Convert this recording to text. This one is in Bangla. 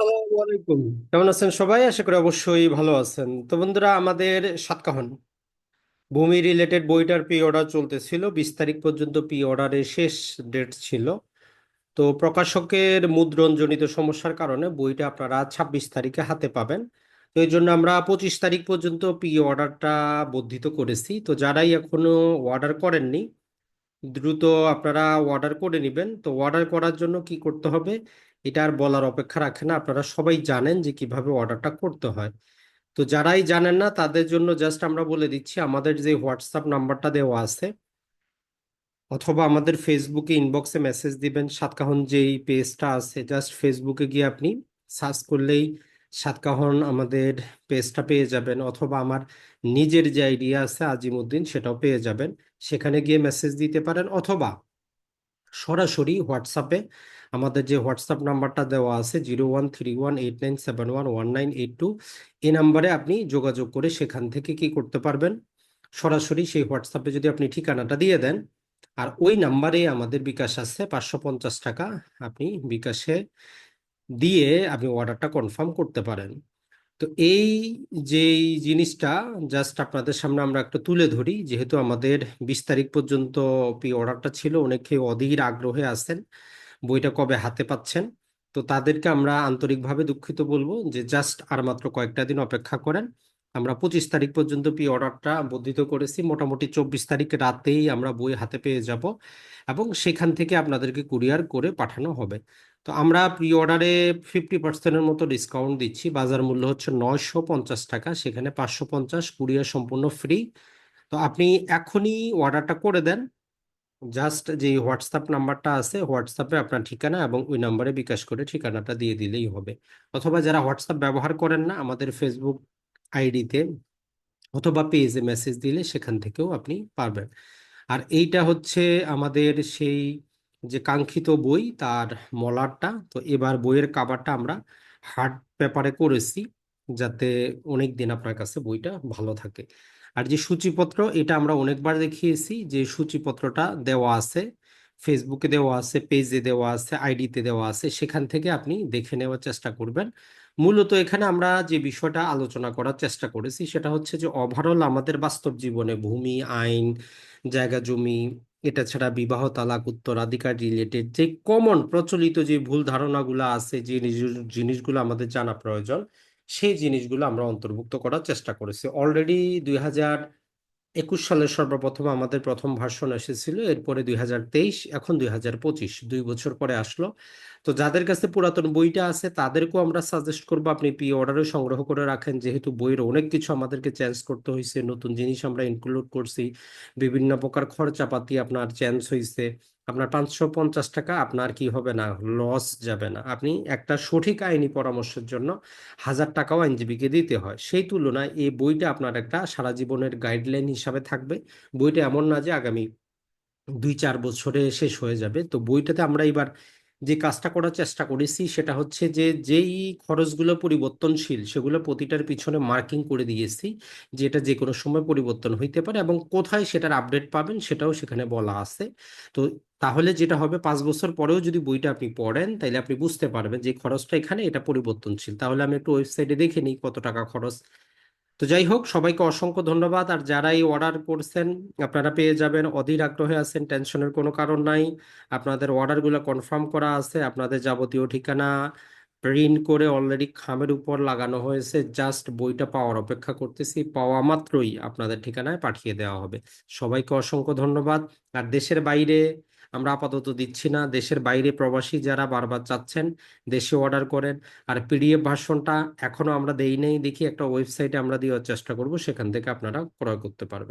আসসালামু আলাইকুম। কেমন আছেন সবাই? আশা করি অবশ্যই ভালো আছেন। তো বন্ধুরা, আমাদের সাতকাহন। ভূমি রিলেটেড বইটার প্রি অর্ডার চলতেছিল। বিশ তারিখ পর্যন্ত প্রি অর্ডারের শেষ ডেট ছিল। তো প্রকাশকের মুদ্রণজনিত সমস্যার কারণে বইটা আপনারা ছাব্বিশ তারিখে হাতে পাবেন। তো এই জন্য আমরা পঁচিশ তারিখ পর্যন্ত প্রি অর্ডারটা বর্ধিত করেছি। তো যারাই এখনও অর্ডার করেননি, দ্রুত আপনারা অর্ডার করে নেবেন। তো অর্ডার করার জন্য কি করতে হবে? এটা আর বলার অপেক্ষা রাখে না। আপনারা সবাই জানেন যে কীভাবে অর্ডারটা করতে হয়। তো যারাই জানেন না, তাদের জন্য জাস্ট আমরা বলে দিচ্ছি, আমাদের যে হোয়াটসঅ্যাপ নাম্বারটা দেওয়া আছে, অথবা আমাদের ফেসবুকে ইনবক্সে মেসেজ দিবেন, সাতকাহন যেই পেজটা আছে, জাস্ট ফেসবুকে গিয়ে আপনি সার্চ করলেই সাতকাহন আমাদের পেজটা পেয়ে যাবেন, অথবা আমার নিজের যে আইডিয়া আছে, আজিমুদ্দিন, সেটাও পেয়ে যাবেন। সেখানে গিয়ে মেসেজ দিতে পারেন, অথবা সরাসরি হোয়াটসঅ্যাপে আমাদের যে হোয়াটসঅ্যাপ নাম্বারটা দেওয়া আছে zero one three one eight nine seven one one nine eight two এই নাম্বারে আপনি যোগাযোগ করে সেখান থেকে কি করতে পারবেন? সরাসরি সেই হোয়াটসঅ্যাপে যদি আপনি ঠিকানাটা দিয়ে দেন, আর ওই নাম্বারে আমাদের বিকাশ আছে, পাঁচশো পঞ্চাশ টাকা আপনি বিকাশে দিয়ে আপনি অর্ডারটা কনফার্ম করতে পারেন। তো এই যে জিনিসটা জাস্ট আপনাদের সামনে আমরা একটা তুলে ধরি, যেহেতু আমাদের বিশ তারিখ পর্যন্ত প্রি অর্ডারটা ছিল, অনেকে অধীর আগ্রহে আছেন, বইটা কবে হাতে পাচ্ছেন? তো তাদেরকে আমরা আন্তরিকভাবে দুঃখিত বলব যে জাস্ট আর মাত্র কয়েকটা দিন অপেক্ষা করেন। আমরা পঁচিশ তারিখ পর্যন্ত প্রি অর্ডারটা বর্ধিত করেছি, মোটামুটি চব্বিশ তারিখ রাতেই আমরা বই হাতে পেয়ে যাব এবং সেখান থেকে আপনাদেরকে কুরিয়ার করে পাঠানো হবে। তো আমরা প্রি অর্ডারে ফিফটি পার্সেন্টের মতো ডিসকাউন্ট দিচ্ছি। বাজার মূল্য হচ্ছে নয়শো পঞ্চাশ টাকা, সেখানে পাঁচশো পঞ্চাশ, কুরিয়ার সম্পূর্ণ ফ্রি তো আপনি এখনই অর্ডারটা করে দেন। জাস্ট যে হোয়াটসঅ্যাপ নাম্বারটা আছে হোয়াটসঅ্যাপে আপনার ঠিকানা এবং ওই নাম্বারে বিকাশ করে ঠিকানাটা দিয়ে দিলেই হবে। অথবা যারা হোয়াটসঅ্যাপ ব্যবহার করেন না, আমাদের ফেসবুক আইডিতে অথবা পেজে মেসেজ দিলে সেখান থেকেও আপনি পারবেন। আর এইটা হচ্ছে আমাদের সেই যে কাঙ্ক্ষিত বই তার মলারটা তো এবার বইয়ের কাভারটা আমরা হার্ড পেপারে করেছি যাতে অনেক দিন আপনার কাছে বইটা ভালো থাকে। আর যে সূচিপত্র, এটা আমরা অনেকবার দেখিয়েছি যে সূচিপত্রটা দেওয়া আছে ফেসবুকে দেওয়া আছে পেজে দেওয়া আছে আইডিতে দেওয়া আছে, সেখান থেকে আপনি দেখে নেওয়ার চেষ্টা করবেন। মূলত এখানে আমরা যে বিষয়টা আলোচনা করার চেষ্টা করেছি সেটা হচ্ছে যে ওভারঅল আমাদের বাস্তব জীবনে ভূমি, আইন, জায়গা, জমি এটা ছাড়া বিবাহ, তালাক, উত্তরাধিকার রিলেটেড যে কমন প্রচলিত যে ভুল ধারণাগুলো আছে, যে জিনিসগুলো আমাদের জানা প্রয়োজন, সেই জিনিসগুলো আমরা অন্তর্ভুক্ত করার চেষ্টা করেছি। অলরেডি দুই হাজার একুশ সালে সর্বপ্রথম আমাদের প্রথম ভার্সন এসেছিল, এরপরে দুই হাজার তেইশ, এখন দুই হাজার পঁচিশ, দুই বছর পরে আসলো। তো যাদের কাছে পুরাতন বইটা আছে, তাদেরকেও আমরা সাজেস্ট করব, আপনি পি অর্ডারে সংগ্রহ করে রাখেন। যেহেতু বইয়ের অনেক কিছু আমাদেরকে চেঞ্জ করতে হয়েছে, নতুন জিনিস আমরা ইনক্লুড করছি, বিভিন্ন প্রকার খরচাপাতি আপনার চেঞ্জ হয়েছে। আপনার পাঁচশো পঞ্চাশ টাকা, আপনার কি হবে না লস যাবে না। আপনি একটা সঠিক আইনি পরামর্শের জন্য হাজার টাকাও আইনজীবীকে দিতে হয়। সেই তুলনায় এই বইটা আপনার একটা সারা জীবনের গাইডলাইন হিসাবে থাকবে। বইটা এমন না যে আগামী দুই চার বছরে শেষ হয়ে যাবে। তো বইটাতে আমরা এবার যে কাজটা করার চেষ্টা করেছি সেটা হচ্ছে যে, যেই খরচগুলো পরিবর্তনশীল সেগুলো প্রতিটার পিছনে মার্কিং করে দিয়েছি, যে এটা যে কোনো সময় পরিবর্তন হইতে পারে এবং কোথায় সেটার আপডেট পাবেন সেটাও সেখানে বলা আছে। তো তাহলে যেটা হবে, পাঁচ বছর পরেও যদি বইটা আপনি পড়েন তাহলে আপনি বুঝতে পারবেন যে খরচটা এখানে, এটা পরিবর্তনশীল। তাহলে আমি একটু ওয়েবসাইটে দেখে নিই কত টাকা খরচ তো যাই হোক সবাইকে অসংখ্য ধন্যবাদ। আর যারাই অর্ডার করছেন, আপনারা পেয়ে যাবেন। অধীর আগ্রহে আছেন, টেনশনের কোনো কারণ নাই। আপনাদের অর্ডারগুলো কনফার্ম করা আছে। আপনাদের যাবতীয় ঠিকানা প্রিন্ট করে অলরেডি খামের উপর লাগানো হয়েছে। জাস্ট বইটা পাওয়ার অপেক্ষা করতেছি। পাওয়া মাত্রই আপনাদের ঠিকানায় পাঠিয়ে দেওয়া হবে। সবাইকে অসংখ্য ধন্যবাদ। আর দেশের বাইরে আমরা আপাতত দিচ্ছি না। দেশের বাইরে প্রবাসী যারা বারবার চাচ্ছেন, দেশে অর্ডার করেন, আর পিডিএফ ভার্সনটা এখনও আমরা দেই নাই। দেখি একটা ওয়েবসাইটে আমরা দেওয়ার চেষ্টা করব, সেখান থেকে আপনারা ক্রয় করতে পারবেন।